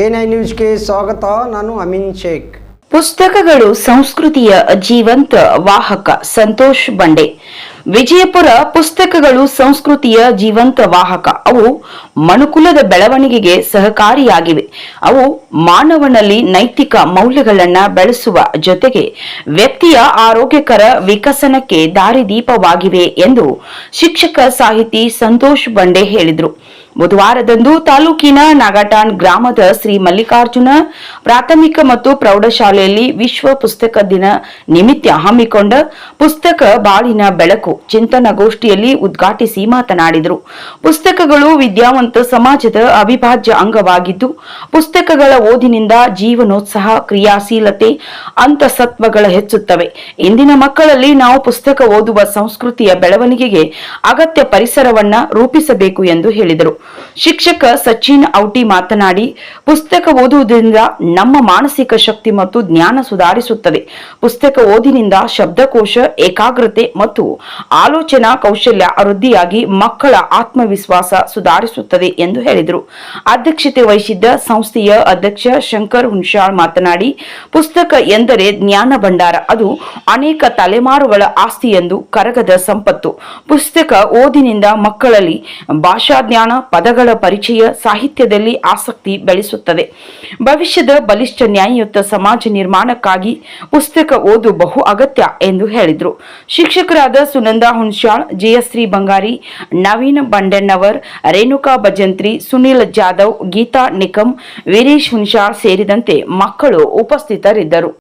N I ನ್ಯೂಸ್ಗೆ ಸ್ವಾಗತ. ನಾನು ಅಮಿನ್ ಶೇಖ್. ಪುಸ್ತಕಗಳು ಸಂಸ್ಕೃತಿಯ ಜೀವಂತ ವಾಹಕ ಸಂತೋಷ್ ಬಂಡೆ. ವಿಜಯಪುರ ಪುಸ್ತಕಗಳು ಸಂಸ್ಕೃತಿಯ ಜೀವಂತ ವಾಹಕ. ಅವು ಮನುಕುಲದ ಬೆಳವಣಿಗೆಗೆ ಸಹಕಾರಿಯಾಗಿವೆ. ಅವು ಮಾನವನಲ್ಲಿ ನೈತಿಕ ಮೌಲ್ಯಗಳನ್ನ ಬೆಳೆಸುವ ಜೊತೆಗೆ ವ್ಯಕ್ತಿಯ ಆರೋಗ್ಯಕರ ವಿಕಸನಕ್ಕೆ ದಾರಿದೀಪವಾಗಿವೆ ಎಂದು ಶಿಕ್ಷಕ ಸಾಹಿತಿ ಸಂತೋಷ್ ಬಂಡೆ ಹೇಳಿದರು. ಬುಧವಾರದಂದು ತಾಲೂಕಿನ ನಾಗಟಾನ್ ಗ್ರಾಮದ ಶ್ರೀ ಮಲ್ಲಿಕಾರ್ಜುನ ಪ್ರಾಥಮಿಕ ಮತ್ತು ಪ್ರೌಢಶಾಲೆಯಲ್ಲಿ ವಿಶ್ವ ಪುಸ್ತಕ ದಿನ ನಿಮಿತ್ತ ಹಮ್ಮಿಕೊಂಡ ಪುಸ್ತಕ ಬಾಳಿನ ಬೆಳಕು ಚಿಂತನಗೋಷ್ಠಿಯಲ್ಲಿ ಉದ್ಘಾಟಿಸಿ ಮಾತನಾಡಿದರು. ಪುಸ್ತಕಗಳು ವಿದ್ಯಾವಂತ ಸಮಾಜದ ಅವಿಭಾಜ್ಯ ಅಂಗವಾಗಿದ್ದು, ಪುಸ್ತಕಗಳ ಓದಿನಿಂದ ಜೀವನೋತ್ಸಾಹ, ಕ್ರಿಯಾಶೀಲತೆ, ಅಂತಸತ್ವಗಳ ಹೆಚ್ಚುತ್ತವೆ. ಇಂದಿನ ಮಕ್ಕಳಲ್ಲಿ ನಾವು ಪುಸ್ತಕ ಓದುವ ಸಂಸ್ಕೃತಿಯ ಬೆಳವಣಿಗೆಗೆ ಅಗತ್ಯ ಪರಿಸರವನ್ನ ರೂಪಿಸಬೇಕು ಎಂದು ಹೇಳಿದರು. ಶಿಕ್ಷಕ ಸಚಿನ್ ಔಟಿ ಮಾತನಾಡಿ, ಪುಸ್ತಕ ಓದುವುದರಿಂದ ನಮ್ಮ ಮಾನಸಿಕ ಶಕ್ತಿ ಮತ್ತು ಜ್ಞಾನ ಸುಧಾರಿಸುತ್ತದೆ. ಪುಸ್ತಕ ಓದಿನಿಂದ ಶಬ್ದಕೋಶ, ಏಕಾಗ್ರತೆ ಮತ್ತು ಆಲೋಚನಾ ಕೌಶಲ್ಯ ವೃದ್ಧಿಯಾಗಿ ಮಕ್ಕಳ ಆತ್ಮವಿಶ್ವಾಸ ಸುಧಾರಿಸುತ್ತದೆ ಎಂದು ಹೇಳಿದರು. ಅಧ್ಯಕ್ಷತೆ ವಹಿಸಿದ್ದ ಸಂಸ್ಥೆಯ ಅಧ್ಯಕ್ಷ ಶಂಕರ್ ಹುನ್ಶಾಳ್ ಮಾತನಾಡಿ, ಪುಸ್ತಕ ಎಂದರೆ ಜ್ಞಾನ ಭಂಡಾರ. ಅದು ಅನೇಕ ತಲೆಮಾರುಗಳ ಆಸ್ತಿ ಎಂದು ಕರಗದ ಸಂಪತ್ತು. ಪುಸ್ತಕ ಓದಿನಿಂದ ಮಕ್ಕಳಲ್ಲಿ ಭಾಷಾ ಜ್ಞಾನ ಪದಗಳ ಪರಿಚಯ ಸಾಹಿತ್ಯದಲ್ಲಿ ಆಸಕ್ತಿ ಬೆಳೆಸುತ್ತದೆ. ಭವಿಷ್ಯದ ಬಲಿಷ್ಠ ನ್ಯಾಯಯುತ ಸಮಾಜ ನಿರ್ಮಾಣಕ್ಕಾಗಿ ಪುಸ್ತಕ ಓದು ಬಹು ಅಗತ್ಯ ಎಂದು ಹೇಳಿದರು. ಶಿಕ್ಷಕರಾದ ಸುನಂದಾ ಹುನ್ಶಾಳ್ ಜಯಶ್ರೀ ಬಂಗಾರಿ, ನವೀನ್ ಬಂಡೆಣ್ಣವರ್, ರೇಣುಕಾ ಭಜಂತ್ರಿ ಸುನೀಲ್ ಜಾಧವ್, ಗೀತಾ ನಿಕಮ್, ವೀರೇಶ್ ಹುನ್ಶಾಳ್ ಸೇರಿದಂತೆ ಮಕ್ಕಳು ಉಪಸ್ಥಿತರಿದ್ದರು.